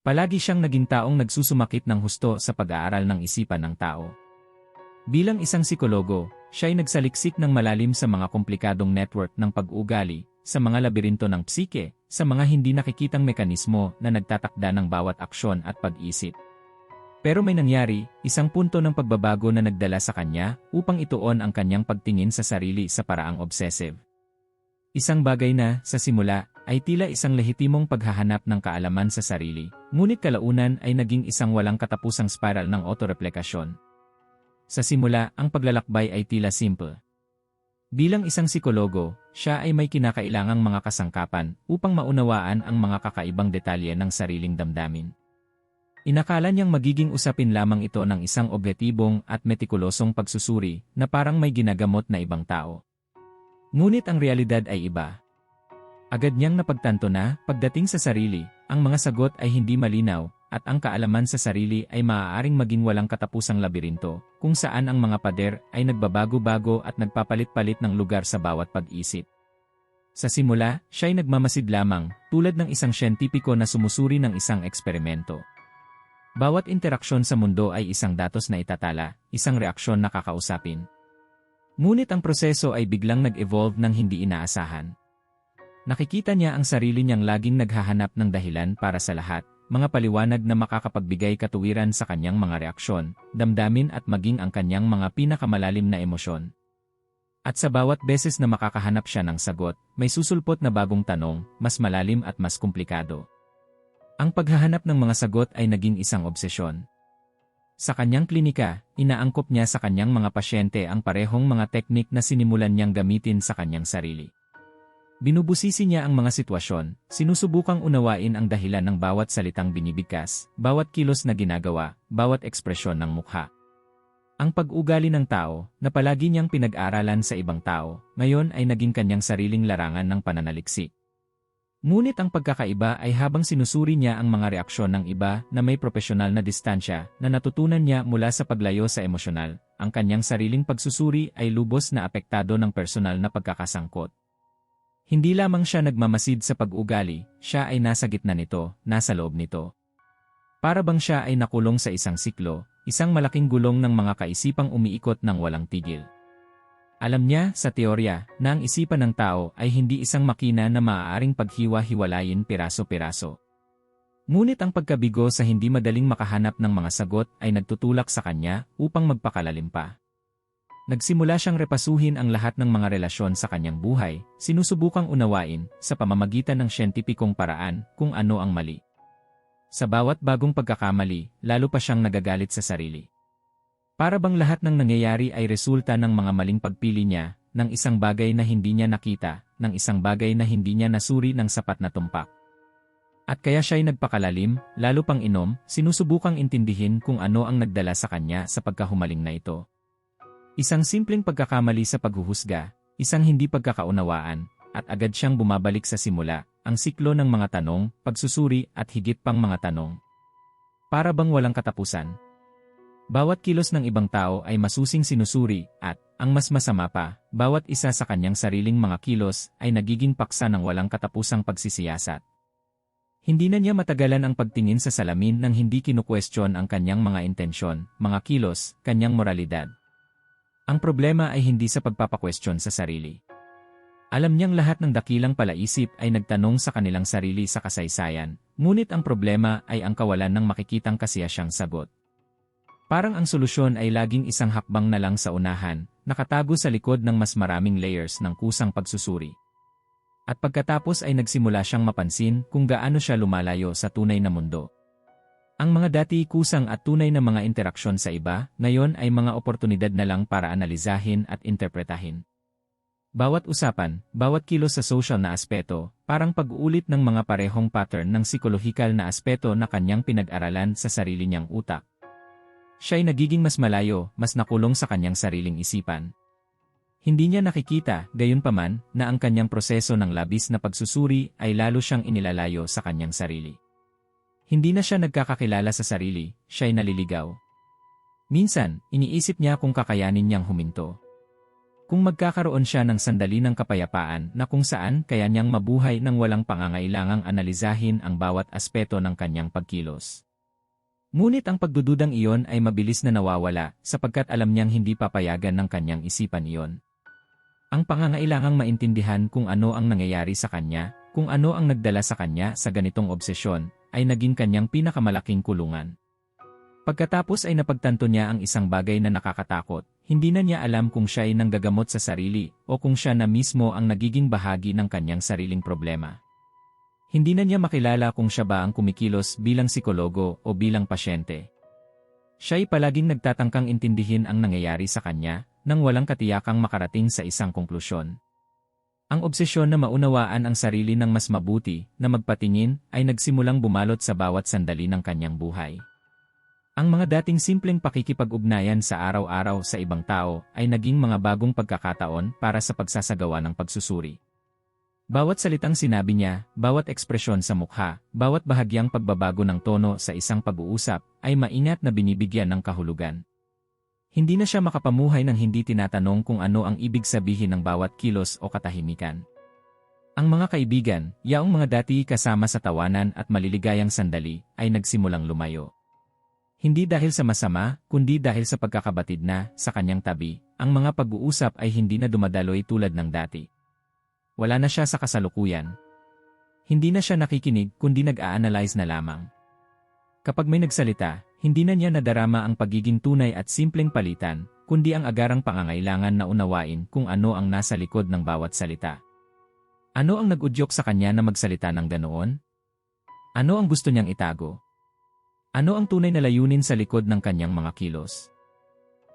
Palagi siyang naging taong nagsusumakit ng husto sa pag-aaral ng isipan ng tao. Bilang isang psikologo, siya ay nagsaliksik ng malalim sa mga komplikadong network ng pag-ugali, sa mga labirinto ng psike, sa mga hindi nakikitang mekanismo na nagtatakda ng bawat aksyon at pag-isip. Pero may nangyari, isang punto ng pagbabago na nagdala sa kanya upang ituon ang kanyang pagtingin sa sarili sa paraang obsessive. Isang bagay na, sa simula, ay tila isang lehitimong paghahanap ng kaalaman sa sarili, ngunit kalaunan ay naging isang walang katapusang spiral ng autoreplikasyon. Sa simula, ang paglalakbay ay tila simple. Bilang isang psikologo, siya ay may kinakailangang mga kasangkapan upang maunawaan ang mga kakaibang detalye ng sariling damdamin. Inakala niyang magiging usapin lamang ito ng isang objetibong at metikulosong pagsusuri na parang may ginagamot na ibang tao. Ngunit ang realidad ay iba. Agad niyang napagtanto na, pagdating sa sarili, ang mga sagot ay hindi malinaw, at ang kaalaman sa sarili ay maaaring maging walang katapusang labirinto, kung saan ang mga pader ay nagbabago-bago at nagpapalit-palit ng lugar sa bawat pag-isip. Sa simula, siya ay nagmamasid lamang, tulad ng isang siyentipiko na sumusuri ng isang eksperimento. Bawat interaksyon sa mundo ay isang datos na itatala, isang reaksyon na kakausapin. Ngunit ang proseso ay biglang nag-evolve ng hindi inaasahan. Nakikita niya ang sarili niyang laging naghahanap ng dahilan para sa lahat, mga paliwanag na makakapagbigay katuwiran sa kanyang mga reaksyon, damdamin at maging ang kanyang mga pinakamalalim na emosyon. At sa bawat beses na makakahanap siya ng sagot, may susulpot na bagong tanong, mas malalim at mas komplikado. Ang paghahanap ng mga sagot ay naging isang obsesyon. Sa kanyang klinika, inaangkop niya sa kanyang mga pasyente ang parehong mga teknik na sinimulan niyang gamitin sa kanyang sarili. Binubusisi niya ang mga sitwasyon, sinusubukang unawain ang dahilan ng bawat salitang binibigkas, bawat kilos na ginagawa, bawat ekspresyon ng mukha. Ang pag-ugali ng tao, na palagi niyang pinag-aralan sa ibang tao, ngayon ay naging kanyang sariling larangan ng pananaliksik. Ngunit ang pagkakaiba ay habang sinusuri niya ang mga reaksyon ng iba na may propesyonal na distansya na natutunan niya mula sa paglayo sa emosyonal, ang kanyang sariling pagsusuri ay lubos na apektado ng personal na pagkakasangkot. Hindi lamang siya nagmamasid sa pag-ugali, siya ay nasa gitna nito, nasa loob nito. Para bang siya ay nakulong sa isang siklo, isang malaking gulong ng mga kaisipang umiikot ng walang tigil. Alam niya, sa teorya, na ang isipan ng tao ay hindi isang makina na maaaring paghiwa-hiwalayin piraso-piraso. Ngunit ang pagkabigo sa hindi madaling makahanap ng mga sagot ay nagtutulak sa kanya upang magpakalalim pa. Nagsimula siyang repasuhin ang lahat ng mga relasyon sa kanyang buhay, sinusubukang unawain, sa pamamagitan ng siyentipikong paraan, kung ano ang mali. Sa bawat bagong pagkakamali, lalo pa siyang nagagalit sa sarili. Para bang lahat ng nangyayari ay resulta ng mga maling pagpili niya, ng isang bagay na hindi niya nakita, ng isang bagay na hindi niya nasuri ng sapat na tumpak. At kaya siya'y nagpakalalim, lalo pang inom, sinusubukang intindihin kung ano ang nagdala sa kanya sa pagkahumaling na ito. Isang simpleng pagkakamali sa paghuhusga, isang hindi pagkakaunawaan, at agad siyang bumabalik sa simula, ang siklo ng mga tanong, pagsusuri at higit pang mga tanong. Para bang walang katapusan, bawat kilos ng ibang tao ay masusing sinusuri at, ang mas masama pa, bawat isa sa kanyang sariling mga kilos ay nagiging paksa ng walang katapusang pagsisiyasat. Hindi na niya matagalan ang pagtingin sa salamin nang hindi kinukwestiyon ang kanyang mga intensyon, mga kilos, kanyang moralidad. Ang problema ay hindi sa pagpapakwestiyon sa sarili. Alam niyang lahat ng dakilang palaisip ay nagtanong sa kanilang sarili sa kasaysayan, ngunit ang problema ay ang kawalan ng makikitang kasiyasyang sagot. Parang ang solusyon ay laging isang hakbang na lang sa unahan, nakatago sa likod ng mas maraming layers ng kusang pagsusuri. At pagkatapos ay nagsimula siyang mapansin kung gaano siya lumalayo sa tunay na mundo. Ang mga dati kusang at tunay na mga interaksyon sa iba, ngayon ay mga oportunidad na lang para analizahin at interpretahin. Bawat usapan, bawat kilos sa social na aspeto, parang pag-uulit ng mga parehong pattern ng psikolohikal na aspeto na kanyang pinag-aralan sa sarili niyang utak. Siya'y nagiging mas malayo, mas nakulong sa kanyang sariling isipan. Hindi niya nakikita, gayunpaman, na ang kanyang proseso ng labis na pagsusuri ay lalo siyang inilalayo sa kanyang sarili. Hindi na siya nagkakakilala sa sarili, siya'y naliligaw. Minsan, iniisip niya kung kakayanin niyang huminto. Kung magkakaroon siya ng sandali ng kapayapaan na kung saan kaya niyang mabuhay nang walang pangangailangang analizahin ang bawat aspeto ng kanyang pagkilos. Ngunit ang pagdududang iyon ay mabilis na nawawala sapagkat alam niyang hindi papayagan ng kanyang isipan iyon. Ang pangangailangang maintindihan kung ano ang nangyayari sa kanya, kung ano ang nagdala sa kanya sa ganitong obsesyon, ay naging kanyang pinakamalaking kulungan. Pagkatapos ay napagtanto niya ang isang bagay na nakakatakot, hindi na niya alam kung siya ay nanggagamot sa sarili o kung siya na mismo ang nagiging bahagi ng kanyang sariling problema. Hindi na niya makilala kung siya ba ang kumikilos bilang psikologo o bilang pasyente. Siya ay palaging nagtatangkang intindihin ang nangyayari sa kanya nang walang katiyakang makarating sa isang konklusyon. Ang obsesyon na maunawaan ang sarili ng mas mabuti na magpatingin ay nagsimulang bumalot sa bawat sandali ng kanyang buhay. Ang mga dating simpleng pakikipag-ugnayan sa araw-araw sa ibang tao ay naging mga bagong pagkakataon para sa pagsasagawa ng pagsusuri. Bawat salitang sinabi niya, bawat ekspresyon sa mukha, bawat bahagyang pagbabago ng tono sa isang pag-uusap ay maingat na binibigyan ng kahulugan. Hindi na siya makapamuhay ng hindi tinatanong kung ano ang ibig sabihin ng bawat kilos o katahimikan. Ang mga kaibigan, yaong mga dati kasama sa tawanan at maliligayang sandali, ay nagsimulang lumayo. Hindi dahil sa masama, kundi dahil sa pagkakabatid na, sa kanyang tabi, ang mga pag-uusap ay hindi na dumadaloy tulad ng dati. Wala na siya sa kasalukuyan. Hindi na siya nakikinig kundi nag-a-analyze na lamang. Kapag may nagsalita, hindi na niya nadarama ang pagiging tunay at simpleng palitan, kundi ang agarang pangangailangan na unawain kung ano ang nasa likod ng bawat salita. Ano ang nag-udyok sa kanya na magsalita ng ganoon? Ano ang gusto niyang itago? Ano ang tunay na layunin sa likod ng kanyang mga kilos?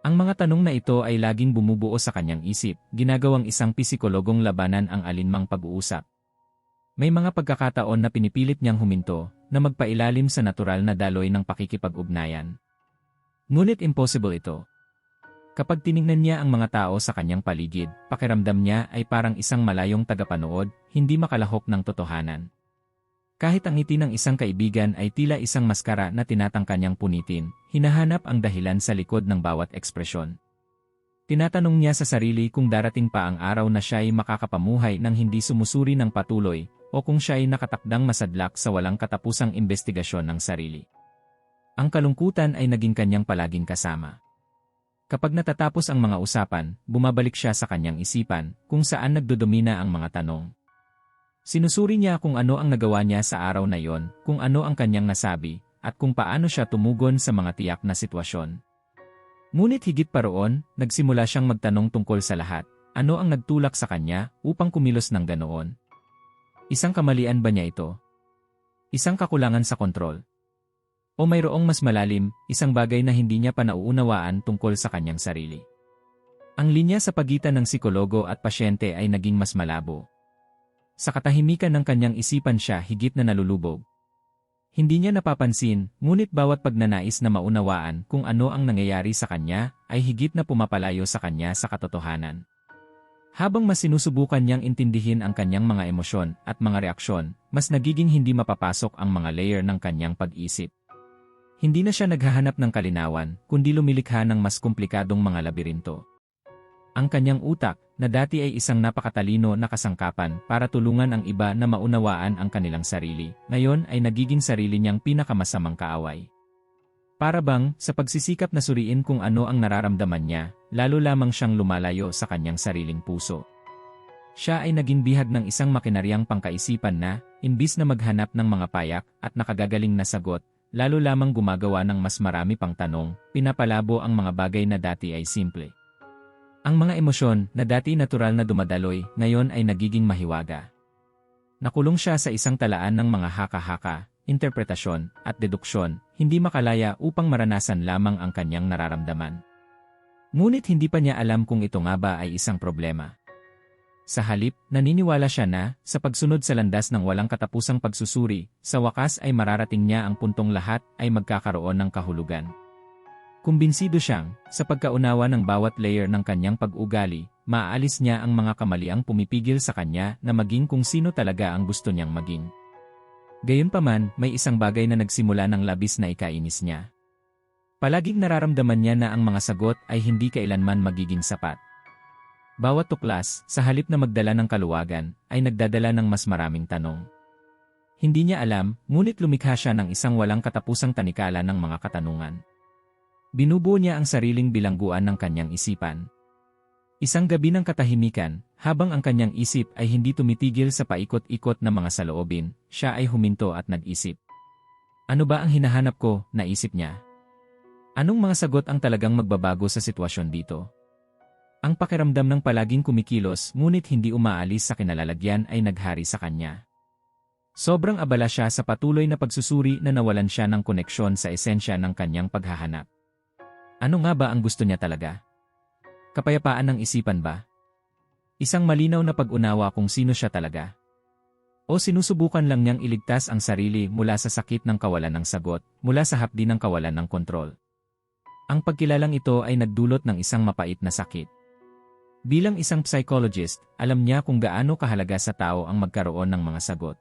Ang mga tanong na ito ay laging bumubuo sa kanyang isip, ginagawang isang psikologong labanan ang alinmang pag-uusap. May mga pagkakataon na pinipilit niyang huminto, na magpailalim sa natural na daloy ng pakikipag-ugnayan. Ngunit impossible ito. Kapag tiningnan niya ang mga tao sa kanyang paligid, pakiramdam niya ay parang isang malayong tagapanood, hindi makalahok ng totohanan. Kahit ang ngiti ng isang kaibigan ay tila isang maskara na tinatangka niyang punitin, hinahanap ang dahilan sa likod ng bawat ekspresyon. Tinatanong niya sa sarili kung darating pa ang araw na siya ay makakapamuhay ng hindi sumusuri ng patuloy o kung siya ay nakatakdang masadlak sa walang katapusang investigasyon ng sarili. Ang kalungkutan ay naging kanyang palaging kasama. Kapag natatapos ang mga usapan, bumabalik siya sa kanyang isipan kung saan nagdodomina ang mga tanong. Sinusuri niya kung ano ang nagawa niya sa araw na yon, kung ano ang kanyang nasabi, at kung paano siya tumugon sa mga tiyak na sitwasyon. Ngunit higit pa roon, nagsimula siyang magtanong tungkol sa lahat, ano ang nagtulak sa kanya upang kumilos ng ganoon. Isang kamalian ba niya ito? Isang kakulangan sa kontrol? O mayroong mas malalim, isang bagay na hindi niya pa nauunawaan tungkol sa kanyang sarili. Ang linya sa pagitan ng psikologo at pasyente ay naging mas malabo. Sa katahimikan ng kanyang isipan siya higit na nalulubog. Hindi niya napapansin, ngunit bawat pagnanais na maunawaan kung ano ang nangyayari sa kanya, ay higit na pumapalayo sa kanya sa katotohanan. Habang mas sinusubukan niyang intindihin ang kanyang mga emosyon at mga reaksyon, mas nagiging hindi mapapasok ang mga layer ng kanyang pag-isip. Hindi na siya naghahanap ng kalinawan, kundi lumilikha ng mas komplikadong mga labirinto. Ang kanyang utak, na dati ay isang napakatalino na kasangkapan para tulungan ang iba na maunawaan ang kanilang sarili, ngayon ay nagiging sarili niyang pinakamasamang kaaway. Para bang, sa pagsisikap na suriin kung ano ang nararamdaman niya, lalo lamang siyang lumalayo sa kanyang sariling puso. Siya ay naging bihag ng isang makinaryang pangkaisipan na, imbis na maghanap ng mga payak at nakagagaling na sagot, lalo lamang gumagawa ng mas marami pang tanong, pinapalabo ang mga bagay na dati ay simple. Ang mga emosyon na dati natural na dumadaloy, ngayon ay nagiging mahiwaga. Nakulong siya sa isang talaan ng mga haka-haka, interpretasyon, at deduksyon, hindi makalaya upang maranasan lamang ang kanyang nararamdaman. Ngunit hindi pa niya alam kung ito nga ba ay isang problema. Sa halip, naniniwala siya na, sa pagsunod sa landas ng walang katapusang pagsusuri, sa wakas ay mararating niya ang puntong lahat ay magkakaroon ng kahulugan. Kumbinsido siyang, sa pagkaunawa ng bawat layer ng kanyang pag-ugali, maaalis niya ang mga kamaliang pumipigil sa kanya na maging kung sino talaga ang gusto niyang maging. Gayunpaman, may isang bagay na nagsimula ng labis na ikainis niya. Palaging nararamdaman niya na ang mga sagot ay hindi kailanman magiging sapat. Bawat tuklas, sa halip na magdala ng kaluwagan, ay nagdadala ng mas maraming tanong. Hindi niya alam, ngunit lumikha siya ng isang walang katapusang tanikala ng mga katanungan. Binubuo niya ang sariling bilangguan ng kanyang isipan. Isang gabi ng katahimikan, habang ang kanyang isip ay hindi tumitigil sa paikot-ikot na mga saloobin, siya ay huminto at nag-isip. Ano ba ang hinahanap ko, naisip niya. Anong mga sagot ang talagang magbabago sa sitwasyon dito? Ang pakiramdam ng palaging kumikilos ngunit hindi umaalis sa kinalalagyan ay naghari sa kanya. Sobrang abala siya sa patuloy na pagsusuri na nawalan siya ng koneksyon sa esensya ng kanyang paghahanap. Ano nga ba ang gusto niya talaga? Kapayapaan ng isipan ba? Isang malinaw na pag-unawa kung sino siya talaga. O sinusubukan lang niyang iligtas ang sarili mula sa sakit ng kawalan ng sagot, mula sa hapdi ng kawalan ng kontrol. Ang pagkilalang ito ay nagdulot ng isang mapait na sakit. Bilang isang psychologist, alam niya kung gaano kahalaga sa tao ang magkaroon ng mga sagot.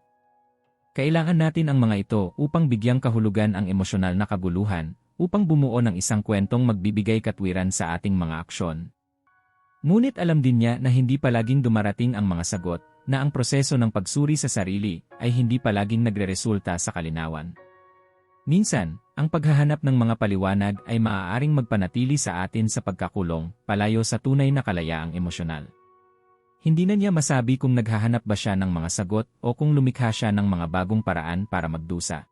Kailangan natin ang mga ito upang bigyang kahulugan ang emosyonal na kaguluhan, upang bumuo ng isang kwentong magbibigay katwiran sa ating mga aksyon. Ngunit alam din niya na hindi palaging dumarating ang mga sagot, na ang proseso ng pagsuri sa sarili ay hindi palaging nagreresulta sa kalinawan. Minsan, ang paghahanap ng mga paliwanag ay maaaring magpanatili sa atin sa pagkakulong, palayo sa tunay na kalayaang emosyonal. Hindi na niya masabi kung naghahanap ba siya ng mga sagot o kung lumikha siya ng mga bagong paraan para magdusa.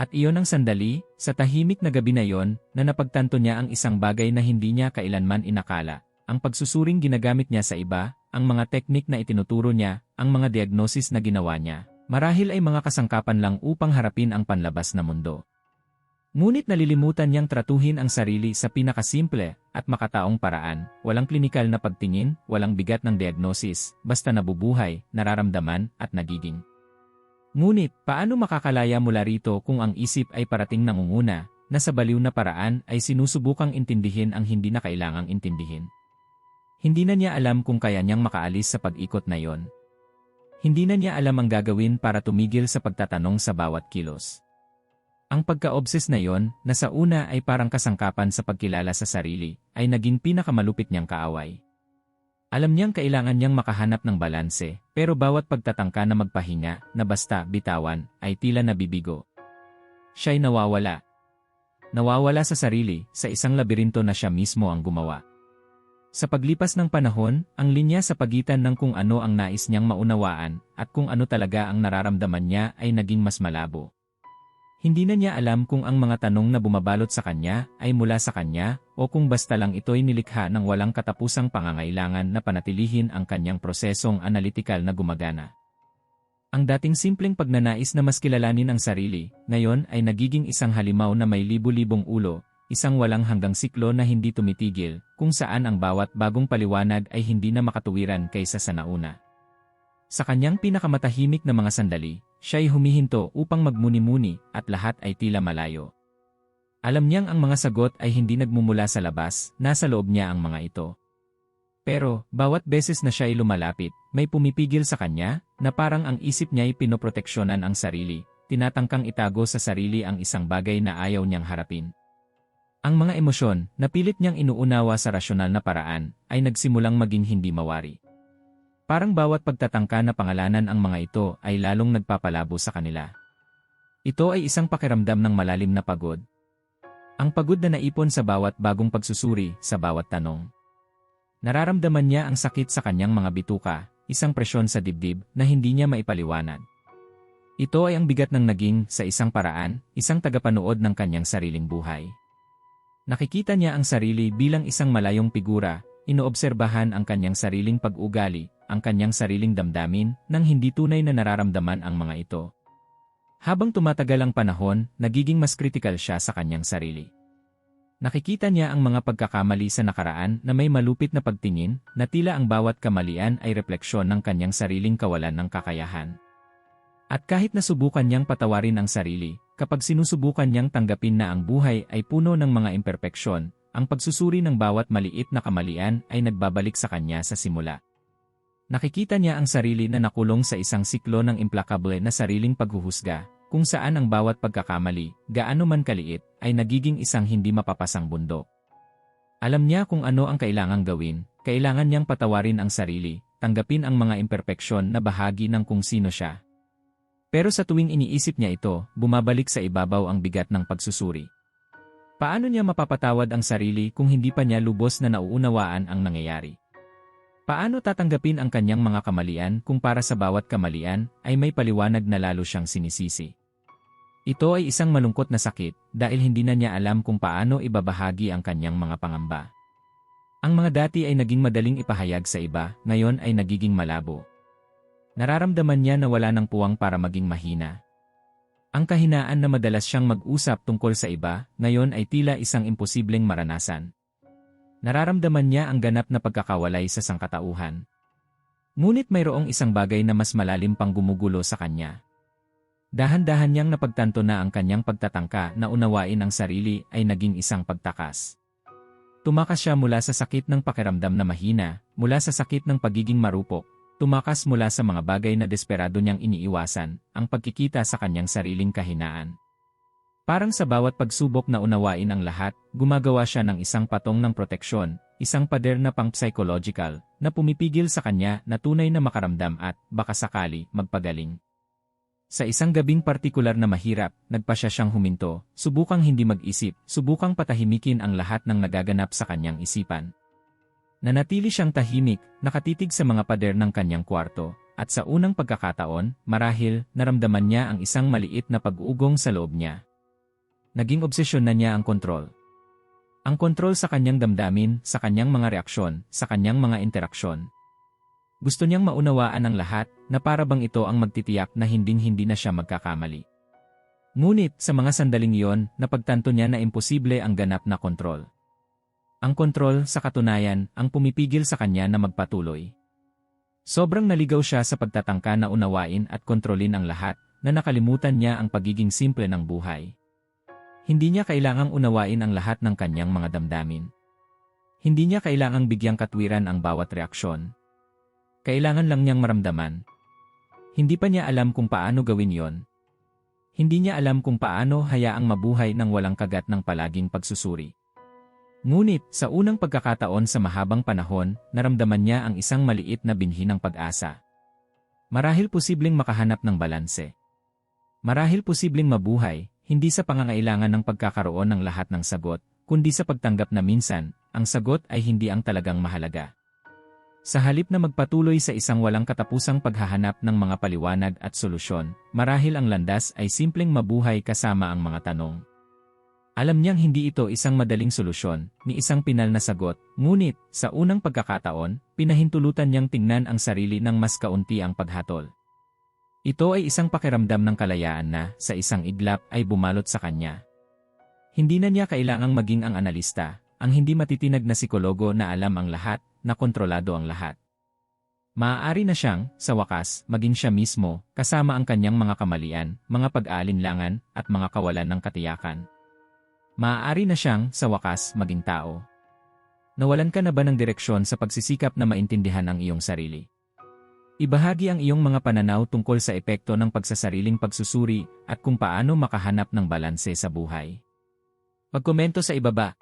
At iyon ang sandali, sa tahimik na gabi na iyon, na napagtanto niya ang isang bagay na hindi niya kailanman inakala, ang pagsusuring ginagamit niya sa iba, ang mga teknik na itinuturo niya, ang mga diagnosis na ginawa niya, Marahil ay mga kasangkapan lang upang harapin ang panlabas na mundo. Ngunit nalilimutan niyang tratuhin ang sarili sa pinakasimple at makataong paraan, walang klinikal na pagtingin, walang bigat ng diagnosis, basta nabubuhay, nararamdaman, at nagiging. Ngunit, paano makakalaya mula rito kung ang isip ay parating nangunguna, na sa baliw na paraan ay sinusubukang intindihin ang hindi na kailangang intindihin? Hindi na niya alam kung kaya niyang makaalis sa pag-ikot na yon, hindi na niya alam ang gagawin para tumigil sa pagtatanong sa bawat kilos. Ang pagka-obses na yon, na sa una ay parang kasangkapan sa pagkilala sa sarili, ay naging pinakamalupit niyang kaaway. Alam niyang kailangan niyang makahanap ng balanse, pero bawat pagtatangka na magpahinga, na basta bitawan, ay tila nabibigo. Siya'y nawawala. Nawawala sa sarili, sa isang labirinto na siya mismo ang gumawa. Sa paglipas ng panahon, ang linya sa pagitan ng kung ano ang nais niyang maunawaan at kung ano talaga ang nararamdaman niya ay naging mas malabo. Hindi na niya alam kung ang mga tanong na bumabalot sa kanya ay mula sa kanya o kung basta lang ito'y nilikha ng walang katapusang pangangailangan na panatilihin ang kanyang prosesong analitikal na gumagana. Ang dating simpleng pagnanais na mas kilalanin ang sarili, ngayon ay nagiging isang halimaw na may libu-libong ulo isang walang hanggang siklo na hindi tumitigil, kung saan ang bawat bagong paliwanag ay hindi na makatuwiran kaysa sa nauna. Sa kanyang pinakamatahimik na mga sandali, siya ay humihinto upang magmuni-muni at lahat ay tila malayo. Alam niyang ang mga sagot ay hindi nagmumula sa labas, nasa loob niya ang mga ito. Pero, bawat beses na siya ay lumalapit, may pumipigil sa kanya, na parang ang isip niya ay pinoproteksyonan ang sarili, tinatangkang itago sa sarili ang isang bagay na ayaw niyang harapin. Ang mga emosyon na pilit niyang inuunawa sa rasyonal na paraan ay nagsimulang maging hindi mawari. Parang bawat pagtatangka na pangalanan ang mga ito ay lalong nagpapalabo sa kanila. Ito ay isang pakiramdam ng malalim na pagod. Ang pagod na naipon sa bawat bagong pagsusuri sa bawat tanong. Nararamdaman niya ang sakit sa kanyang mga bituka, isang presyon sa dibdib na hindi niya maipaliwanag. Ito ay ang bigat ng naging, sa isang paraan, isang tagapanood ng kanyang sariling buhay. Nakikita niya ang sarili bilang isang malayong figura, inoobserbahan ang kanyang sariling pag-ugali, ang kanyang sariling damdamin, nang hindi tunay na nararamdaman ang mga ito. Habang tumatagal ang panahon, nagiging mas kritikal siya sa kanyang sarili. Nakikita niya ang mga pagkakamali sa nakaraan na may malupit na pagtingin na tila ang bawat kamalian ay refleksyon ng kanyang sariling kawalan ng kakayahan. At kahit nasubukan niyang patawarin ang sarili, Kapag sinusubukan niyang tanggapin na ang buhay ay puno ng mga imperpeksyon, ang pagsusuri ng bawat maliit na kamalian ay nagbabalik sa kanya sa simula. Nakikita niya ang sarili na nakulong sa isang siklo ng implakable na sariling paghuhusga, kung saan ang bawat pagkakamali, gaano man kaliit, ay nagiging isang hindi mapapasang bundok. Alam niya kung ano ang kailangang gawin, kailangan niyang patawarin ang sarili, tanggapin ang mga imperpeksyon na bahagi ng kung sino siya. Pero sa tuwing iniisip niya ito, bumabalik sa ibabaw ang bigat ng pagsusuri. Paano niya mapapatawad ang sarili kung hindi pa niya lubos na nauunawaan ang nangyayari? Paano tatanggapin ang kanyang mga kamalian kung para sa bawat kamalian ay may paliwanag na lalo siyang sinisisi? Ito ay isang malungkot na sakit dahil hindi na niya alam kung paano ibabahagi ang kanyang mga pangamba. Ang mga dati ay naging madaling ipahayag sa iba, ngayon ay nagiging malabo. Nararamdaman niya na wala ng puwang para maging mahina. Ang kahinaan na madalas siyang mag-usap tungkol sa iba, ngayon ay tila isang imposibleng maranasan. Nararamdaman niya ang ganap na pagkakawalay sa sangkatauhan. Ngunit mayroong isang bagay na mas malalim pang gumugulo sa kanya. Dahan-dahan niyang napagtanto na ang kanyang pagtatangka na unawain ang sarili ay naging isang pagtakas. Tumakas siya mula sa sakit ng pakiramdam na mahina, mula sa sakit ng pagiging marupok, Tumakas mula sa mga bagay na desperado niyang iniiwasan, ang pagkikita sa kanyang sariling kahinaan. Parang sa bawat pagsubok na unawain ang lahat, gumagawa siya ng isang patong ng proteksyon, isang pader na pang-psychological, na pumipigil sa kanya na tunay na makaramdam at, baka sakali, magpagaling. Sa isang gabing partikular na mahirap, nagpa siya siyang huminto, subukang hindi mag-isip, subukang patahimikin ang lahat ng nagaganap sa kanyang isipan. Nanatili siyang tahimik, nakatitig sa mga pader ng kanyang kwarto, at sa unang pagkakataon, marahil, naramdaman niya ang isang maliit na pag-uugong sa loob niya. Naging obsesyon na niya ang kontrol. Ang kontrol sa kanyang damdamin, sa kanyang mga reaksyon, sa kanyang mga interaksyon. Gusto niyang maunawaan ang lahat na para bang ito ang magtitiyak na hinding-hindi na siya magkakamali. Ngunit sa mga sandaling iyon, napagtanto niya na imposible ang ganap na kontrol. Ang kontrol, sa katunayan, ang pumipigil sa kanya na magpatuloy. Sobrang naligaw siya sa pagtatangka na unawain at kontrolin ang lahat, na nakalimutan niya ang pagiging simple ng buhay. Hindi niya kailangang unawain ang lahat ng kanyang mga damdamin. Hindi niya kailangang bigyang katwiran ang bawat reaksyon. Kailangan lang niyang maramdaman. Hindi pa niya alam kung paano gawin yon. Hindi niya alam kung paano hayaang mabuhay ng walang kagat ng palaging pagsusuri. Ngunit, sa unang pagkakataon sa mahabang panahon, naramdaman niya ang isang maliit na binhi ng pag-asa. Marahil posibleng makahanap ng balanse. Marahil posibleng mabuhay, hindi sa pangangailangan ng pagkakaroon ng lahat ng sagot, kundi sa pagtanggap na minsan, ang sagot ay hindi ang talagang mahalaga. Sa halip na magpatuloy sa isang walang katapusang paghahanap ng mga paliwanag at solusyon, marahil ang landas ay simpleng mabuhay kasama ang mga tanong. Alam niyang hindi ito isang madaling solusyon, ni isang pinal na sagot, ngunit, sa unang pagkakataon, pinahintulutan niyang tingnan ang sarili ng mas kaunti ang paghatol. Ito ay isang pakiramdam ng kalayaan na, sa isang iglap, ay bumalot sa kanya. Hindi na niya kailangang maging ang analista, ang hindi matitinag na psikologo na alam ang lahat, na kontrolado ang lahat. Maaari na siyang, sa wakas, maging siya mismo, kasama ang kanyang mga kamalian, mga pag-aalinlangan, at mga kawalan ng katiyakan. Maaari na siyang, sa wakas, maging tao. Nawalan ka na ba ng direksyon sa pagsisikap na maintindihan ang iyong sarili? Ibahagi ang iyong mga pananaw tungkol sa epekto ng pagsasariling pagsusuri at kung paano makahanap ng balanse sa buhay. Pagkomento sa ibaba.